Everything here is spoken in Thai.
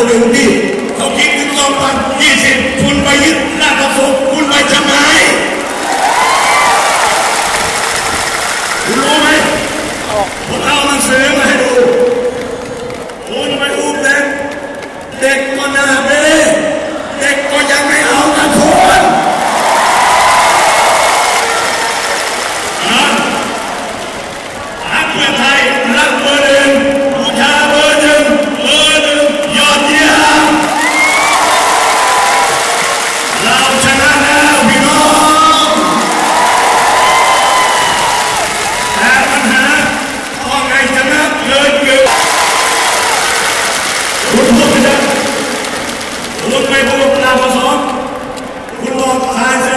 เราอยู่นี่เขาคิดถึงสองพันยี่สิบคุณไปยึดหน้ากระทรวงคุณไปจำไมคุณรู้ไหมผมเอาหนังสือมาให้ดูคุณไปอุบเด็กเด็กก็หน้าเบ้เด็กก็ยังไม่เอากระทรวงหาเพื่อไทย Rundweg hoch nach Versorgung. 101